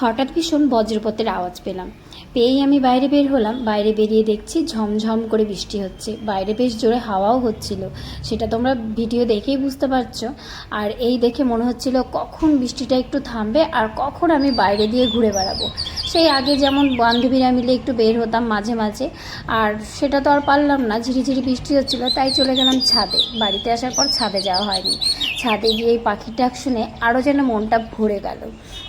হঠাৎ ভীষণ বজ্রপাতের আওয়াজ পেলাম। পেয়েই আমি বাইরে বের হলাম। বাইরে বেরিয়ে দেখছি ঝমঝম করে বৃষ্টি হচ্ছে। বাইরে বেশ জোরে হাওয়াও হচ্ছিল। সেটা তোমরা ভিডিও দেখেই বুঝতে পারছ। আর এই দেখে মনে হচ্ছিল কখন বৃষ্টিটা একটু থামবে আর কখন আমি বাইরে দিয়ে ঘুরে বেড়াবো। সেই আগে যেমন বান্ধবীরা মিলে একটু বের হতাম মাঝে মাঝে। আর সেটা তো আর পারলাম না। ঝিরিঝিরি বৃষ্টি হচ্ছিল, তাই চলে গেলাম ছাদে। বাড়িতে আসার পর ছাদে যাওয়া হয়নি। ছাদে গিয়ে এই পাখির ডাক শুনে আরও যেন মনটা ভরে গেল।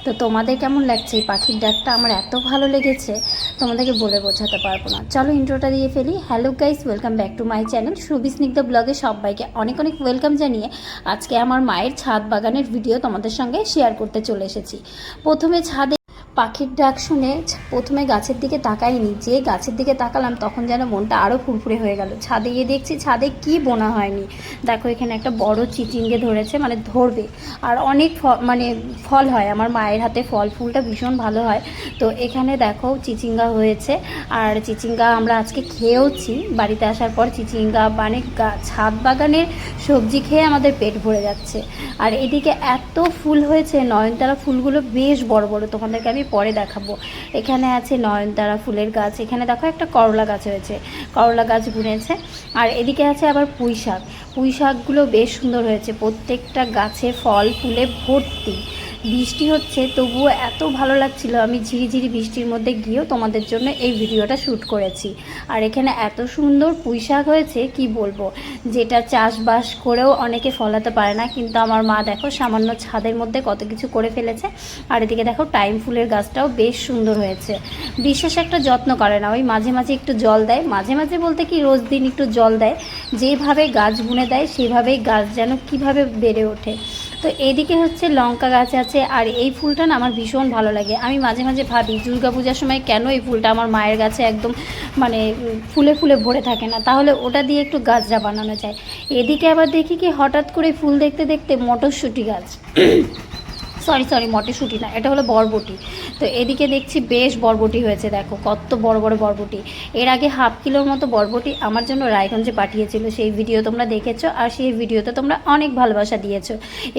তো তোমাদের কেমন লাগছে? এই পাখির ডাকটা আমার এত ভালো লেগেছে, তোমাদেরকে বলে বোঝাতে পারব না। চলো ইন্ট্রোটা দিয়ে ফেলি। Hello guys welcome back to my channel Subi Snigdha ব্লগে সবাইকে অনেক অনেক ওয়েলকাম জানিয়ে আজকে আমার মায়ের ছাদ বাগানের ভিডিও তোমাদের সঙ্গে শেয়ার করতে চলে এসেছি। প্রথমে ছাদে পাখির ডাক শুনে প্রথমে গাছের দিকে তাকাইনি। যে গাছের দিকে তাকালাম, তখন যেন মনটা আরও ফুরফুরে হয়ে গেল। ছাদে গিয়ে দেখছি, ছাদে কি বোনা হয়নি। দেখো, এখানে একটা বড় চিচিঙ্গে ধরেছে মানে ধরবে। আর অনেক মানে ফল হয়। আমার মায়ের হাতে ফল, ফুলটা ভীষণ ভালো হয়। তো এখানে দেখো, চিচিঙ্গা হয়েছে। আর চিচিঙ্গা আমরা আজকে খেয়েওছি। বাড়িতে আসার পর চিচিঙ্গা মানে ছাদ বাগানের সবজি খেয়ে আমাদের পেট ভরে যাচ্ছে। আর এদিকে এত ফুল হয়েছে, নয়নতারা ফুলগুলো বেশ বড় বড়। তোমাদেরকে আমি পরে দেখাবো। এখানে আছে নয়নতারা ফুলের গাছ, এখানে দেখো একটা করলা গাছ হয়েছে, করলা গাছ বুনেছে। আর এদিকে আছে আবার পুঁই শাক। পুঁই শাকগুলো বেশ সুন্দর হয়েছে, প্রত্যেকটা গাছে ফল, ফুলে ভর্তি। বৃষ্টি হচ্ছে, তবুও এত ভালো লাগছিল। আমি ঝিরিঝিরি বৃষ্টির মধ্যে গিয়েও তোমাদের জন্য এই ভিডিওটা শ্যুট করেছি। আর এখানে এত সুন্দর পুঁই শাক হয়েছে, কি বলব? যেটা চাষবাস করেও অনেকে ফলাতে পারে না, কিন্তু আমার মা দেখো সামান্য ছাদের মধ্যে কত কিছু করে ফেলেছে। আর এদিকে দেখো টাইম ফুলের গাছটাও বেশ সুন্দর হয়েছে। বিশেষ একটা যত্ন করে না, ওই মাঝে মাঝে একটু জল দেয়। মাঝে মাঝে বলতে কি, রোজ দিন একটু জল দেয়। যেভাবে গাছ বুনে দেয়, সেভাবেই গাছ যেন কীভাবে বেড়ে ওঠে। তো এদিকে হচ্ছে লঙ্কা গাছ আছে, আর এই ফুলটা না আমার ভীষণ ভালো লাগে। আমি মাঝে মাঝে ভাবি, দুর্গা পূজার সময় কেন এই ফুলটা আমার মায়ের গাছে একদম মানে ফুলে ফুলে ভরে থাকে না? তাহলে ওটা দিয়ে একটু গাছরা বানানো যায়। এদিকে আবার দেখি কি হঠাৎ করে ফুল দেখতে দেখতে মটরশুঁটি গাছ। সরি সরি মটরশুঁটি না, এটা হলো বরবটি। তো এদিকে দেখছি বেশ বরবটি হয়েছে, দেখো, কত বড় বড় বরবটি। এর আগে হাফ কিলোর মতো বরবটি আমার জন্য রায়গঞ্জে পাঠিয়েছিল, সেই ভিডিও তোমরা দেখেছ আর সেই ভিডিওতে তোমরা অনেক ভালোবাসা দিয়েছ।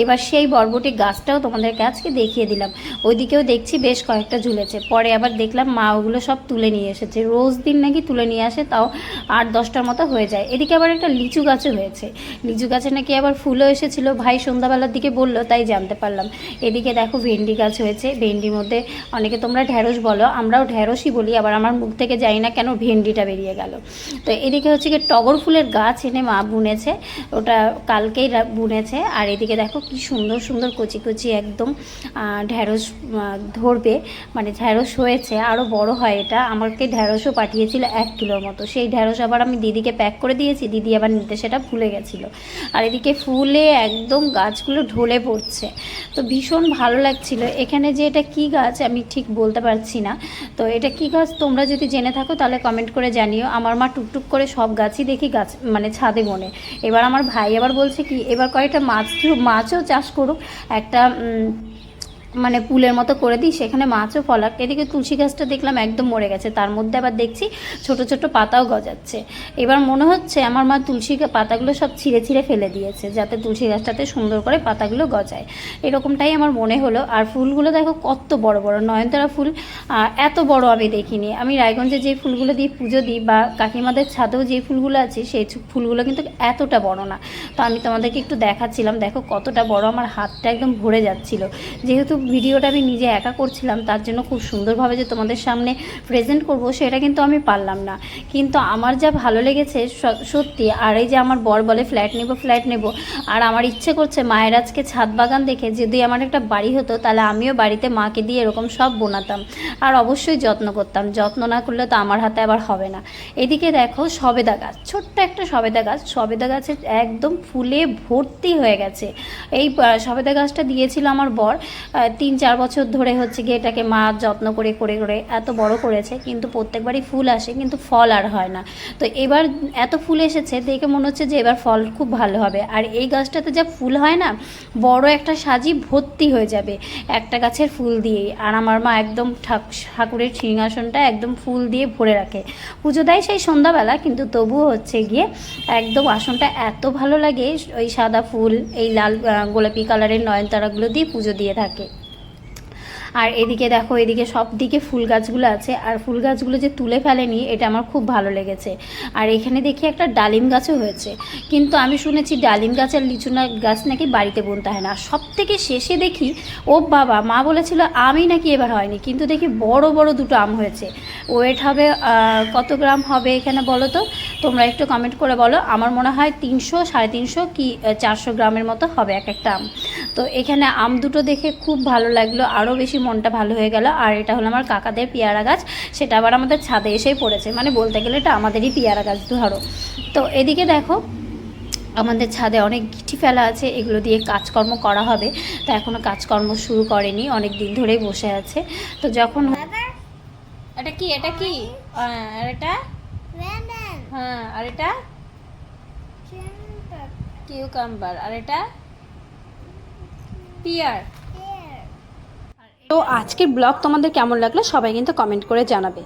এবার সেই বরবটি গাছটাও তোমাদেরকে আজকে দেখিয়ে দিলাম। ওইদিকেও দেখছি বেশ কয়েকটা ঝুলেছে, পরে আবার দেখলাম মা ওগুলো সব তুলে নিয়ে এসেছে। রোজ দিন নাকি তুলে নিয়ে আসে, তাও আট দশটার মতো হয়ে যায়। এদিকে আবার একটা লিচু গাছও হয়েছে। লিচু গাছে নাকি আবার ফুলও এসেছিল। ভাই সন্ধ্যাবেলার দিকে বলল, তাই জানতে পারলাম। এদিকে দেখো ভেন্ডি গাছ হয়েছে, ভেন্ডির মধ্যে অনেকে তোমরা ঢ্যাঁড়স বলো, আমরাও ঢ্যাঁড়সই বলি, আবার আমার মুখ থেকে যাই না কেন ভেন্ডিটা বেরিয়ে গেল। তো এদিকে হচ্ছে কি টগর ফুলের গাছ এনে মা বুনেছে, ওটা কালকেই বুনেছে, আর এদিকে দেখো কি সুন্দর সুন্দর কচি কচি একদম ঢ্যাঁড়স ধরবে মানে ঢ্যাঁড়স হয়েছে আরও বড় হয় এটা, আমাকে ঢ্যাঁড়সও পাঠিয়েছিল এক কিলোর মতো, সেই ঢ্যাঁড়স আবার আমি দিদিকে প্যাক করে দিয়েছি, দিদি আবার নিতে সেটা ভুলে গেছিল। আর এদিকে ফুলে একদম গাছগুলো ঢলে পড়ছে, তো ভীষণ ভালো লাগছিল। এখানে যে এটা কি গাছ আমি ঠিক বলতে পারছি না। তো এটা কি গাছ তোমরা যদি জেনে থাকো তাহলে কমেন্ট করে জানিও। আমার মা টুকটুক করে সব গাছই দেখি গাছ মানে ছাদে বনে। এবার আমার ভাই আবার বলছে কি, এবার কয়েকটা মাছ, মাছও চাষ করুক। একটা মানে পুলের মতো করে দিই, সেখানে মাছও ফলাক। এদিকে তুলসী গাছটা দেখলাম একদম মরে গেছে, তার মধ্যে আবার দেখছি ছোট ছোট পাতাও গজাচ্ছে। এবার মনে হচ্ছে আমার মা তুলসী পাতাগুলো সব ছিঁড়ে ছিঁড়ে ফেলে দিয়েছে, যাতে তুলসী গাছটাতে সুন্দর করে পাতাগুলো গজায়। এরকমটাই আমার মনে হলো। আর ফুলগুলো দেখো কত বড় বড়, নয়নতারা ফুল এত বড় আমি দেখিনি। আমি রায়গঞ্জে যে ফুলগুলো দিয়ে পুজো দিই বা কাকিমাদের ছাদেও যে ফুলগুলো আছে সেই ফুলগুলো কিন্তু এতটা বড় না। তো আমি তোমাদেরকে একটু দেখাচ্ছিলাম, দেখো কতটা বড়, আমার হাতটা একদম ভরে যাচ্ছিল। যেহেতু ভিডিওটা আমি নিজে একা করছিলাম, তার জন্য খুব সুন্দরভাবে যে তোমাদের সামনে প্রেজেন্ট করব সেটা কিন্তু আমি পারলাম না। কিন্তু আমার যা ভালো লেগেছে সত্যি, আর এই যে আমার বর বলে ফ্ল্যাট নেব ফ্ল্যাট নেব, আর আমার ইচ্ছে করছে মায়ের আজকে ছাদ বাগান দেখে যদি আমার একটা বাড়ি হতো, তাহলে আমিও বাড়িতে মাকে দিয়ে এরকম সব বোনাতাম, আর অবশ্যই যত্ন করতাম। যত্ন না করলে তো আমার হাতে আবার হবে না। এদিকে দেখো সবেদা গাছ, ছোট্ট একটা সবেদা গাছ, সবেদা গাছে একদম ফুলে ভর্তি হয়ে গেছে। এই সবেদা গাছটা দিয়েছিল আমার বর তিন চার বছর ধরে হচ্ছে গিয়ে এটাকে মা যত্ন করে করে করে এত বড় করেছে, কিন্তু প্রত্যেকবারই ফুল আসে, কিন্তু ফল আর হয় না। তো এবার এত ফুল এসেছে, দেখে মনে হচ্ছে যে এবার ফল খুব ভালো হবে। আর এই গাছটাতে যা ফুল হয় না, বড় একটা সাজি ভর্তি হয়ে যাবে একটা গাছের ফুল দিয়েই। আর আমার মা একদম ঠাক- ঠাকুরের সিংহাসনটা একদম ফুল দিয়ে ভরে রাখে। পুজো দেয় সেই সন্ধ্যাবেলা, কিন্তু তবুও হচ্ছে গিয়ে একদম আসনটা এত ভালো লাগে, ওই সাদা ফুল, এই লাল গোলাপি কালারের নয়নতারাগুলো দিয়ে পুজো দিয়ে থাকে। আর এদিকে দেখো, এদিকে সব দিকে ফুল গাছগুলো আছে। আর ফুল গাছগুলো যে তুলে ফেলেনি, এটা আমার খুব ভালো লেগেছে। আর এখানে দেখি একটা ডালিম গাছও হয়েছে। কিন্তু আমি শুনেছি ডালিম গাছ আর লিচুনা গাছ নাকি বাড়িতে বুনতে হয় না। সব থেকে শেষে দেখি, ও বাবা, মা বলেছিল আমি নাকি এবার হয়নি। কিন্তু দেখি বড় বড় দুটো আম হয়েছে। ওয়েট হবে কত গ্রাম হবে এখানে বলো তো? তোমরা একটু কমেন্ট করে বলো। আমার মনে হয় তিনশো সাড়ে তিনশো কি চারশো গ্রামের মতো হবে এক একটা আম। তো এখানে আম দুটো দেখে খুব ভালো লাগল আরও বেশি মনটা ভালো হয়ে গেল। আর এটা হলো আমার কাকাদের পেয়ারা গাছ সেটা আবার আমাদের ছাদে এসেই পড়েছে। মানে বলতে গেলে এটা আমাদেরই পেয়ারা গাছ ধরো। তো এদিকে দেখো আমাদের ছাদে অনেক গিঠি ফেলা আছে এগুলো দিয়ে কাজকর্ম করা হবে। তো এখনও কাজকর্ম শুরু করেনি অনেক দিন ধরেই বসে আছে। তো যখন এটা কি এটা কি? এটা? হ্যাঁ আর এটা? কিউকাম্বার আর এটা? পিয়ার. তো আজকের ব্লগ তোমাদের কেমন লাগল সবাই কিন্তু কমেন্ট করে জানাবে।